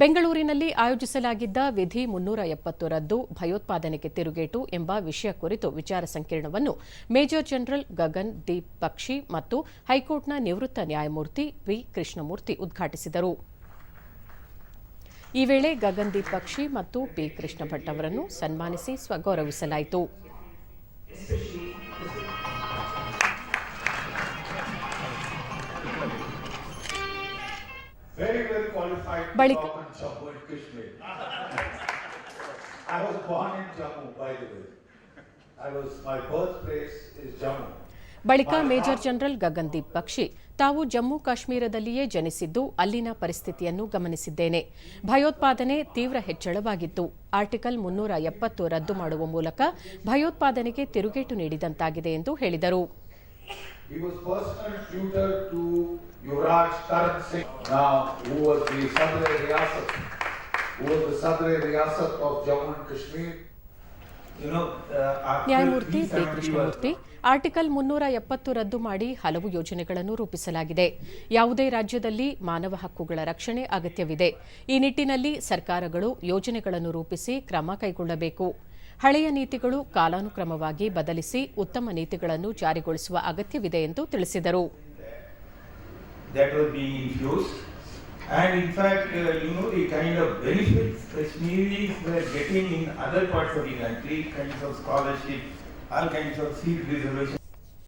ಬೆಂಗಳೂರಿನಲ್ಲಿ ಆಯೋಜಿಸಲಾಗಿದ್ದ ವಿಧಿ ಮುನ್ನೂರ ಎಪ್ಪತ್ತು ರದ್ದು, ಭಯೋತ್ಪಾದನೆಗೆ ತಿರುಗೇಟು ಎಂಬ ವಿಷಯ ಕುರಿತು ವಿಚಾರ ಸಂಕಿರಣವನ್ನು major general Gagandeep Bakshi ಮತ್ತು ಹೈಕೋರ್ಟ್ನ ನಿವೃತ್ತ ನ್ಯಾಯಮೂರ್ತಿ ವಿ. ಕೃಷ್ಣಮೂರ್ತಿ ಉದ್ಘಾಟಿಸಿದರು. ಈ ವೇಳೆ ಗಗನ್ ದೀಪ್ ಬಕ್ಷಿ ಮತ್ತು ಪಿ. ಕೃಷ್ಣ ಭಟ್ ಅವರನ್ನು ಸನ್ಮಾನಿಸಿ ಸ್ವಗೌರವಿಸಲಾಯಿತು. Very well qualified to Balik- talk on Jammu and Kashmir. I was born in Jammu, by the way. I was, my birthplace is Jammu. ಬಳಿಕ ಮೇಜರ್ ಜನರಲ್ ಗಗನ್ದೀಪ್ ಬಕ್ಷಿ ತಾವು ಜಮ್ಮು ಕಾಶ್ಮೀರದಲ್ಲಿಯೇ ಜನಿಸಿದ್ದು ಅಲ್ಲಿನ ಪರಿಸ್ಥಿತಿಯನ್ನು ಗಮನಿಸಿದ್ದೇನೆ ಭಯೋತ್ಪಾದನೆ ತೀವ್ರ ಹೆಚ್ಚಳವಾಗಿತ್ತು ಆರ್ಟಿಕಲ್ ಮುನ್ನೂರ ಎಪ್ಪತ್ತು ರದ್ದು ಮಾಡುವ ಮೂಲಕ ಭಯೋತ್ಪಾದನೆಗೆ ತಿರುಗೇಟು ನೀಡಿದಂತಾಗಿದೆ ಎಂದು ಹೇಳಿದರು He was personal tutor to Yuvraj Karan Singh, now who was the Sadre Riyasat, who was the Sadre Riyasat of Jammu and Kashmir. ನ್ಯಾಯಮೂರ್ತಿ ಶ್ರೀ ಕೃಷ್ಣಮೂರ್ತಿ ಆರ್ಟಿಕಲ್ ಮುನ್ನೂರ ಎಪ್ಪತ್ತು ರದ್ದು ಮಾಡಿ ಹಲವು ಯೋಜನೆಗಳನ್ನು ರೂಪಿಸಲಾಗಿದೆ. ಯಾವುದೇ ರಾಜ್ಯದಲ್ಲಿ ಮಾನವ ಹಕ್ಕುಗಳ ರಕ್ಷಣೆ ಅಗತ್ಯವಿದೆ. ಈ ನಿಟ್ಟಿನಲ್ಲಿ ಸರ್ಕಾರಗಳು ಯೋಜನೆಗಳನ್ನು ರೂಪಿಸಿ ಕ್ರಮ ಕೈಗೊಳ್ಳಬೇಕು. ಹಳೆಯ ನೀತಿಗಳು ಕಾಲಾನುಕ್ರಮವಾಗಿ ಬದಲಿಸಿ ಉತ್ತಮ ನೀತಿಗಳನ್ನು ಜಾರಿಗೊಳಿಸುವ ಅಗತ್ಯವಿದೆ ಎಂದು ತಿಳಿಸಿದರು uh.